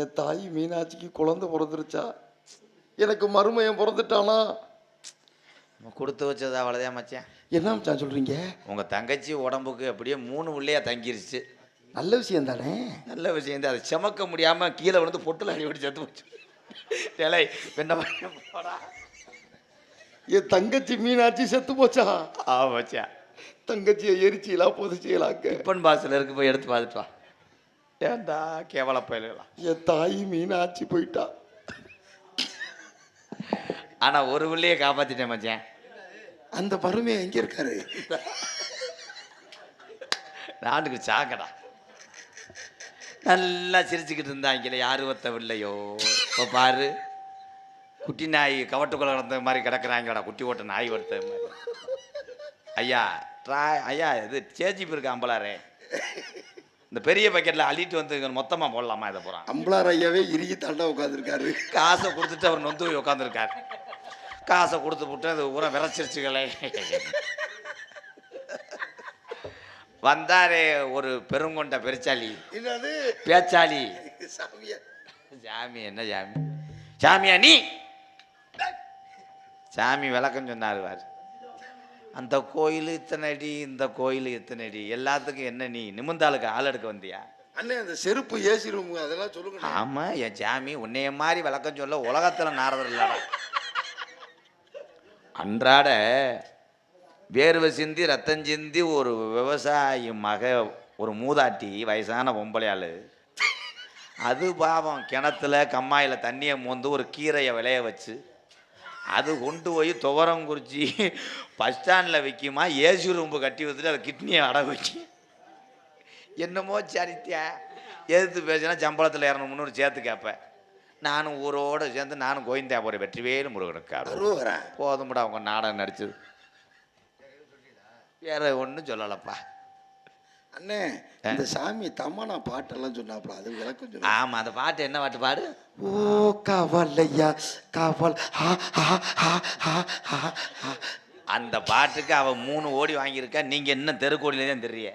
என் தாய் மீனாட்சிக்கு குழந்தை பிறந்துருச்சா? எனக்கு மருமையன் பிறந்துட்டானா? நம்ம கொடுத்து வச்சது அவ்வளோதான் மச்சான். என்ன மச்சான் சொல்றீங்க? உங்கள் தங்கச்சி உடம்புக்கு அப்படியே மூணு உள்ளையா தங்கிருச்சு. நல்ல விஷயம் தானே? நல்ல விஷயம் தான். அதை சுமக்க முடியாமல் கீழே விழுந்து பொட்டில் அடி செத்து போச்சு. டேலை என்ன போடா. என் தங்கச்சி மீனாட்சி செத்து போச்சா? ஆ மச்சான். தங்கச்சியை எரிச்சியலா புதைச்சியலாக்க டிப்பன் பாக்ஸில் இருக்கு போய் எடுத்து பார்த்துட்டு வா. ஏன்டா கேவல பயலாம் என் தாய் மீனாட்சி போயிட்டா. ஆனால் ஒரு உள்ளையே காப்பாற்றிட்டேன் மச்சான். அந்த மருமையன் எங்க இருக்காரு? நாட்டுக்கு சாக்கடா நல்லா சிரிச்சுக்கிட்டு இருந்தாங்களே யாரு ஒத்தவில்லையோ இப்போ பாரு. குட்டி நாய் கவட்டுக்குள்ள கிடந்த மாதிரி கிடக்குறாங்கடா. குட்டி ஓட்ட நாய் ஒருத்த மாதிரி. ஐயா ட்ரா ஐயா இது சேஜிப்பு இருக்கு அம்பலாரே. இந்த பெரிய பக்கெட்டில் அள்ளிட்டு வந்து இங்க மொத்தமா போடலாமா இதை போகிறான் அம்பலார் ஐயாவே இறுகி தாண்டா உட்காந்துருக்காரு காசை கொடுத்துட்டு அவர் நொந்து போய் உட்காந்துருக்காரு காசை கொடுத்து விட்டு அது ஊரை விரைச்சிருச்சுகளே. வந்தாரே ஒரு பெருங்கொண்ட பேச்சாளி. சாமியா சாமி என்ன சாமி? சாமியா நீ? சாமி விளக்கம் சொன்னார் அந்த கோயில் இத்தனை அடி இந்த கோயில் இத்தனை அடி. எல்லாத்துக்கும் என்ன நீ? நிமிந்தாளுக்கு ஆள் எடுக்க வந்தியா? அண்ணே அந்த செருப்பு ஏசி ரூம் அதெல்லாம் சொல்லுங்க. ஆமா என் சாமி உன்னைய மாதிரி விளக்கம் சொல்ல உலகத்துல நாரதர் இல்லடா. அன்றாட வேர்வை சிந்தி ரத்தம் சிந்தி ஒரு விவசாயி மக ஒரு மூதாட்டி வயசான பொம்பளையாள். அது பாவம் கிணத்துல கம்மாயில் தண்ணியை மோந்து ஒரு கீரையை விளைய வச்சு அது கொண்டு போய் துவரம் குறிச்சி பஸ் ஸ்டாண்டில் விற்குமா ஏசி ரூம்பு கட்டி வச்சுட்டு அதை கிட்னியை அடை வச்சு. என்னமோ சரித்தியா? எதிர்த்து பேசினா சம்பளத்தில் இரநூறு முந்நூறு சேர்த்து கேட்பேன் நானும் ஊரோடு சேர்ந்து நானும் கோயந்தா போகிறேன் வெற்றிவேலு முருகனுக்கு அருவரா போதும்டா அவங்க நாடகம் நடிச்சது. வேற ஒன்றும் சொல்லலப்பா. அண்ணே இந்த சாமி தம்மானா பாட்டெல்லாம் சொன்னாப்ல அது விளக்கம் சொன்னா ஆமாம் அந்த பாட்டு என்ன பாட்டு பாடு? ஓ காவல் ஐயா காவல் அந்த பாட்டுக்கு அவன் மூணு ஓடி வாங்கியிருக்கா நீங்கள் இன்னும் தெருக்கோடியிலே தான் தெரிய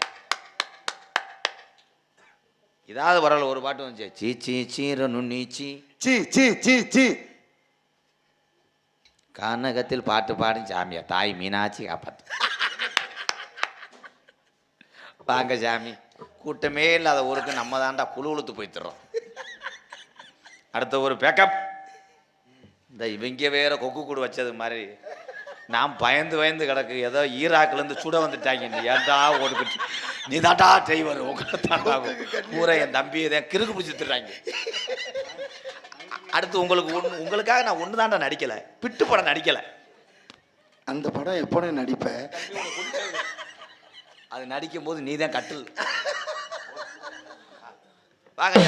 இதாவது வரல ஒரு பாட்டு வந்துச்சு சீ சீ சீரனு நீச்சி சி. சி சி சி கனகத்தில் பாட்டு பாடும் சாமியா தாய் மீனாட்சி காப்பாத்து. வாங்க சாமி. கூட்டமே இல்லாத ஊருக்கு நம்ம தாண்டா குழு உளுத்து போய்த்துறோம் அடுத்த ஒரு பேக்கப் இந்த இவங்க வேற கொக்கு கூடு வச்சது மாதிரி. நான் பயந்து பயந்து கிடக்கு. ஏதோ ஈராக்குலேருந்து சுட வந்துட்டாங்க. நீ ஏன்டா ஓடுக்கிட்டு நீ தாண்டா டிரைவர் உங்களை தாண்டா ஊரை என் தம்பி இதை கிறுக்கு பிடிச்சிட்டுறாங்க அடுத்து உங்களுக்கு ஒன்று உங்களுக்காக நான் ஒன்று தாண்டா நடிக்கலை. பிட்டு படம் நடிக்கலை. அந்த படம் எப்போ நடிப்பேன். அது நடிக்கும் போது நீ தான் கட்டில். வாங்க